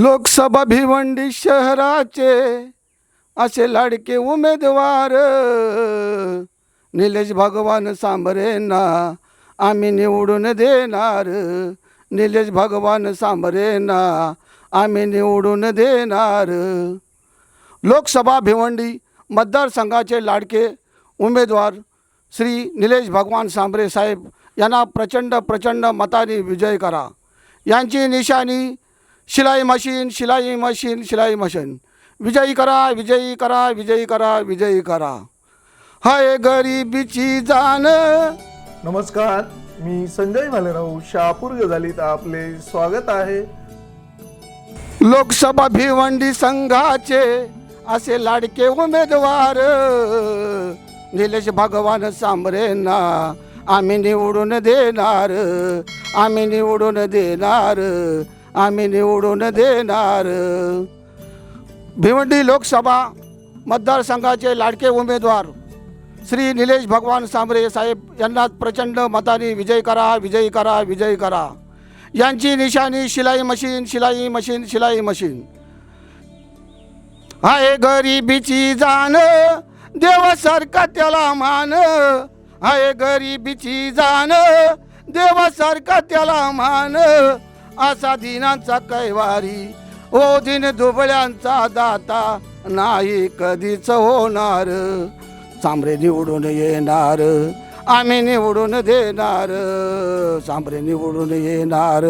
लोकसभा भिवंडी शहराचे असे लाडके उमेदवार. निलेश भगवान सांबरेंना आम्ही निवडून देणार. निलेश भगवान सांबरेंना आम्ही निवडून देणार. लोकसभा भिवंडी मतदारसंघाचे लाडके उमेदवार श्री निलेश भगवान सांबरे साहेब यांना प्रचंड प्रचंड मताने विजय करा. यांची निशाणी शिलाई मशीन शिलाई मशीन शिलाई मशीन। विजयी करा विजयी करा विजयी करा विजयी करा। हाय गरिबीची जाण नमस्कार मी संजय भालेराव शहापूर गजालीत आपले स्वागत आहे. लोकसभा भिवंडी संघाचे असे लाडके उमेदवार निलेश भगवान सांबरेंना आम्ही निवडून देणार आम्ही निवडून देणार. आम्ही निवडून देणार. भिवंडी लोकसभा मतदारसंघाचे लाडके उमेदवार श्री निलेश भगवान सांबरे साहेब यांना प्रचंड मताने विजय करा विजयी करा विजय करा. यांची निशाणी शिलाई मशीन शिलाई मशीन शिलाई मशीन. आहे गरिबीची जाण देवासारखा त्याला मान. आहे गरिबीची जाण देवासारखा त्याला मान. असा दिनांचा कैवारी. ओ दिन दुबळ्यांचा दाता नाही कधीच होणार. चांबरे निवडून येणार आम्ही निवडून देणार. सांबरे निवडून येणार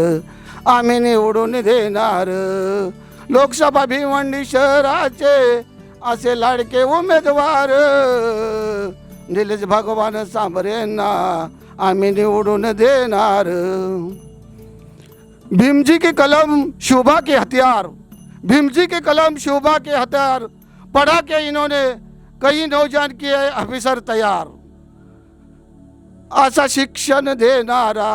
आम्ही निवडून देणार. लोकसभा भिवंडी शहराचे असे लाडके उमेदवार. निलेश भगवान सांबरेंना आम्ही निवडून देणार. भीमजी के कलम शोभा के हथियार भीमजी के कलम शोभा के हथियार पढ़ा के इन्होंने कई नौजवान किए ऑफिसर तैयार। असा शिक्षण देणारा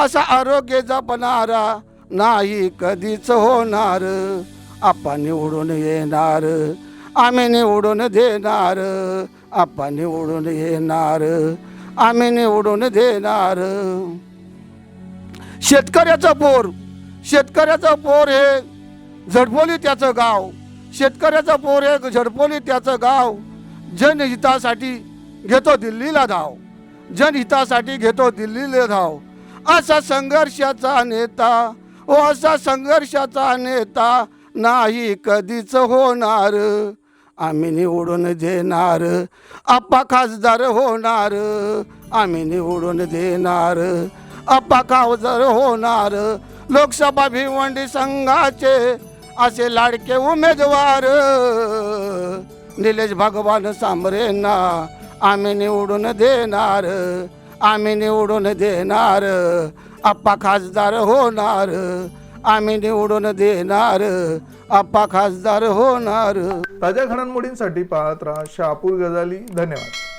असा आरोग्य जपणारा नाही कधीच होणार आपण निवडून येणार आम्ही निवडून देणार आपण निवडून येणार आम्ही निवडून देणार. शेतकऱ्याचं पोर. शेतकऱ्याचं पोर हे झडपोली त्याचं गाव. शेतकऱ्याचं पोर हे झडपोली त्याचं गाव. जनहितासाठी घेतो दिल्लीला धाव. जनहितासाठी घेतो दिल्लीला धाव. असा संघर्षाचा नेता ओ असा संघर्षाचा नेता नाही कधीच होणार. आम्ही निवडून देणार. आप्पा खासदार होणार. आम्ही निवडून देणार. अप्पा खासदार होणार. लोकसभा भिवंडी संघाचे असे लाडके उमेदवार. निलेश भगवान सांबरेंना आम्ही निवडून देणार. आम्ही निवडून देणार. आप्पा खासदार होणार. आम्ही निवडून देणार. आप्पा खासदार होणार. ताज्या घडामोडींसाठी पाहत राहा शहापूर गजाली. धन्यवाद.